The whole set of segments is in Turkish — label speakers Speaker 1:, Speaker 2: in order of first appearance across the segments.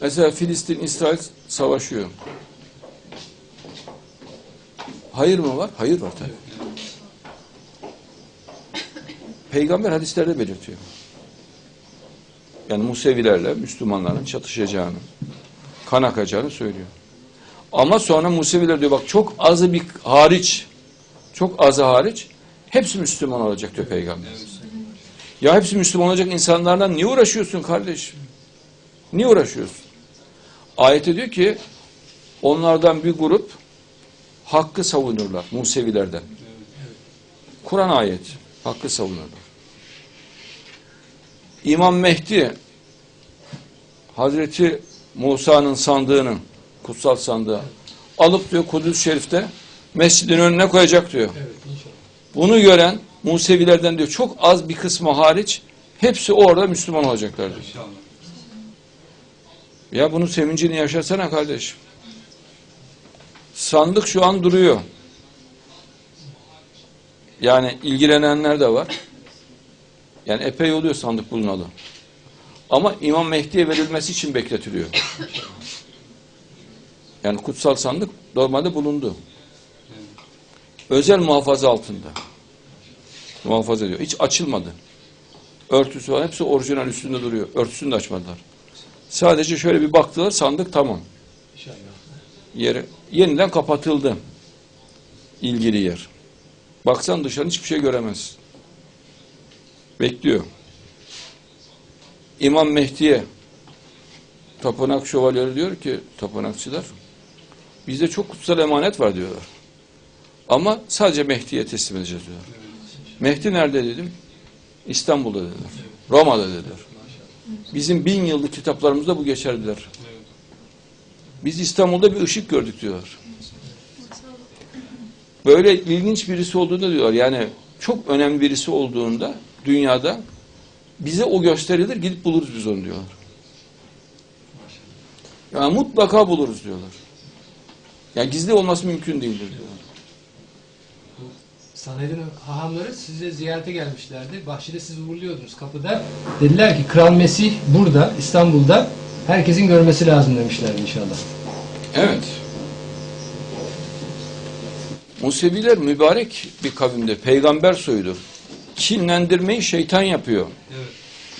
Speaker 1: Mesela Filistin, İsrail savaşıyor. Hayır mı var? Hayır var tabii. Peygamber hadislerde belirtiyor. Yani Musevilerle Müslümanların çatışacağını, kan akacağını söylüyor. Ama sonra Museviler diyor bak çok azı bir hariç, çok azı hariç hepsi Müslüman olacak diyor Peygamber. Ya hepsi Müslüman olacak insanlardan niye uğraşıyorsun kardeşim? Niye uğraşıyorsun? Ayette diyor ki onlardan bir grup hakkı savunurlar Musevilerden. Kur'an ayeti. Hakkı savunurlar. İmam Mehdi Hazreti Musa'nın sandığını kutsal sandığı alıp diyor Kudüs Şerif'te mescidin önüne koyacak diyor.
Speaker 2: Evet inşallah.
Speaker 1: Bunu gören Musevilerden diyor çok az bir kısmı hariç hepsi orada Müslüman olacaklar diyor.
Speaker 3: İnşallah.
Speaker 1: Ya bunun sevincini yaşasana kardeşim. Sandık şu an duruyor. Yani ilgilenenler de var. Yani epey oluyor sandık bulunalı. Ama İmam Mehdi'ye verilmesi için bekletiliyor. Yani kutsal sandık normalde bulundu. Özel muhafaza altında. Muhafaza ediyor. Hiç açılmadı. Örtüsü var. Hepsi orijinal üstünde duruyor. Örtüsünü de açmadılar. Sadece şöyle bir baktılar sandık tamam.
Speaker 2: İnşallah.
Speaker 1: Yeri yeniden kapatıldı. ilgili yer. Baksan dışarı hiçbir şey göremezsin. Bekliyor. İmam Mehdi'ye tapınak şövalyeleri diyor ki tapınakçılar bizde çok kutsal emanet var diyorlar. Ama sadece Mehdi'ye teslim edeceğiz diyorlar. Mehdi nerede dedim? İstanbul'da dediler. Roma'da dediler. Bizim bin yıllık kitaplarımızda bu geçer dediler. Biz İstanbul'da bir ışık gördük diyorlar. Böyle ilginç birisi olduğunda diyorlar. Yani çok önemli birisi olduğunda dünyada bize o gösterilir gidip buluruz biz onu diyorlar. Yani mutlaka buluruz diyorlar. Yani gizli olması mümkün değildir diyorlar.
Speaker 2: Sanedin hahamları size ziyarete gelmişlerdi. Bahçede siz uğurluyordunuz kapıda. Dediler ki Kral Mesih burada, İstanbul'da. Herkesin görmesi lazım demişlerdi inşallah.
Speaker 1: Evet. Museviler mübarek bir kavimdir. Peygamber soyudur. Kinlendirmeyi şeytan yapıyor.
Speaker 3: Evet.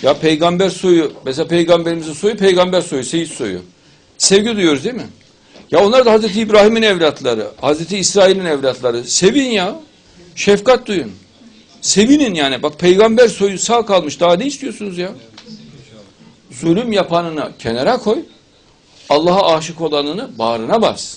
Speaker 1: Ya peygamber soyu, mesela peygamberimizin soyu peygamber soyu, seyit soyu. Sevgi duyuyoruz değil mi? Ya onlar da Hazreti İbrahim'in evlatları, Hazreti İsrail'in evlatları. Sevin ya. Şefkat duyun. Sevinin yani. Bak peygamber soyu sağ kalmış. Daha ne istiyorsunuz ya? Zulüm yapanını kenara koy. Allah'a aşık olanını bağrına bas.